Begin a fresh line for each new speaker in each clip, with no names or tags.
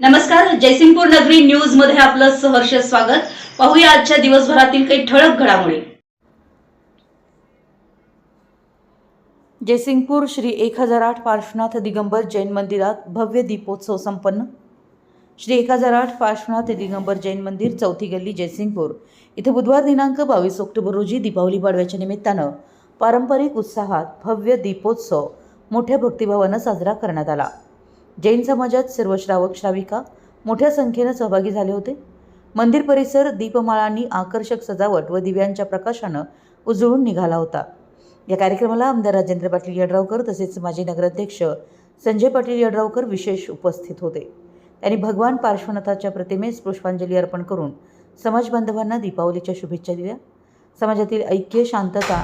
नमस्कार जयसिंगपूर नगरी न्यूजमध्ये आपलं सहर्ष स्वागत. पाहूया आजच्या दिवसभरातील काही ठळक घडामोडी.
जयसिंगपूर श्री एक हजार आठ पार्श्वनाथ दिगंबर जैन मंदिरात भव्य दीपोत्सव संपन्न. श्री एक हजार आठ पार्श्वनाथ दिगंबर जैन मंदिर चौथी गल्ली जयसिंगपूर. इथे बुधवार दिनांक बावीस ऑक्टोबर रोजी दीपावली पाडव्याच्या निमित्तानं पारंपरिक उत्साहात भव्य दीपोत्सव मोठ्या भक्तिभावानं साजरा करण्यात आला. जैन समाजात सर्व श्रावक श्राविका मोठ्या संख्येनं सहभागी झाले होते. मंदिर परिसर दीपमाळांनी आकर्षक सजावट व दिव्यांच्या प्रकाशानं उजळून निघाला होता. या कार्यक्रमाला आमदार राजेंद्र पाटील यड्रावकर तसेच माजी नगराध्यक्ष संजय पाटील यड्रावकर विशेष उपस्थित होते. त्यांनी भगवान पार्श्वनाथाच्या प्रतिमेस पुष्पांजली अर्पण करून समाज बांधवांना दीपावलीच्या शुभेच्छा दिल्या. समाजातील ऐक्य शांतता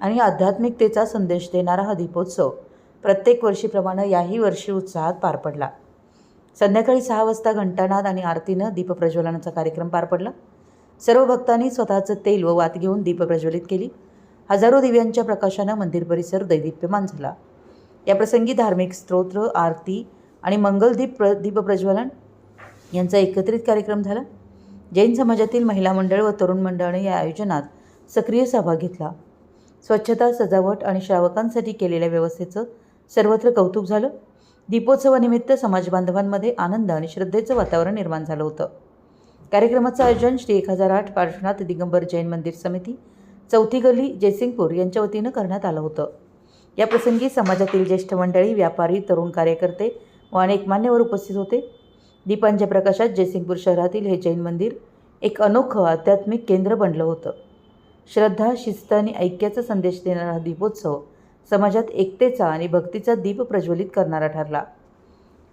आणि आध्यात्मिकतेचा संदेश देणारा हा दीपोत्सव प्रत्येक वर्षीप्रमाणे याही वर्षी उत्साहात पार पडला. संध्याकाळी सहा वाजता घंटानाद आणि आरतीनं दीपप्रज्वलनाचा कार्यक्रम पार पडला. सर्व भक्तांनी स्वतःचं तेल व वात घेऊन दीप प्रज्वलित केली. हजारो दिव्यांच्या प्रकाशानं मंदिर परिसर दैदिप्यमान झाला. याप्रसंगी धार्मिक स्तोत्र आरती आणि मंगलदीप प्र दीपप्रज्वलन यांचा एकत्रित कार्यक्रम झाला. जैन समाजातील महिला मंडळ व तरुण मंडळाने या आयोजनात सक्रिय सहभाग घेतला. स्वच्छता सजावट आणि श्रावकांसाठी केलेल्या व्यवस्थेचं सर्वत्र कौतुक झालं. दीपोत्सवानिमित्त समाज बांधवांमध्ये आनंद आणि श्रद्धेचं वातावरण निर्माण झालं होतं. कार्यक्रमाचं आयोजन श्री एक हजार आठ पार्श्वनाथ दिगंबर जैन मंदिर समिती चौथी गल्ली जयसिंगपूर यांच्या वतीनं करण्यात आलं होतं. या प्रसंगी समाजातील ज्येष्ठ मंडळी व्यापारी तरुण कार्यकर्ते व अनेक मान्यवर उपस्थित होते. दीपांच्या प्रकाशात जयसिंगपूर शहरातील हे जैन मंदिर एक अनोखं आध्यात्मिक केंद्र बनलं होतं. श्रद्धा शिस्त आणि ऐक्याचा संदेश देणारा हा दीपोत्सव समाजात एकतेचा आणि भक्तीचा दीप प्रज्वलित करणारा ठरला.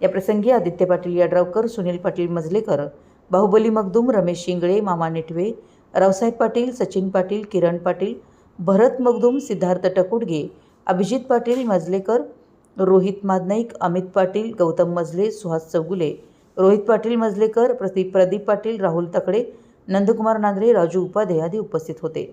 या प्रसंगी आदित्य पाटील यड्रावकर सुनील पाटील मजलेकर बाहुबली मगदूम रमेश शिंगळे मामा नेटवे रावसाहेब पाटील सचिन पाटील किरण पाटील भरत मगदूम सिद्धार्थ टकुडगे अभिजित पाटील मजलेकर रोहित मादनाईक अमित पाटील गौतम मजले सुहास चौगुले रोहित पाटील मजलेकर प्रदीप प्रदीप पाटील राहुल तकडे नंदकुमार नांद्रे राजू उपाध्ये आदी उपस्थित होते.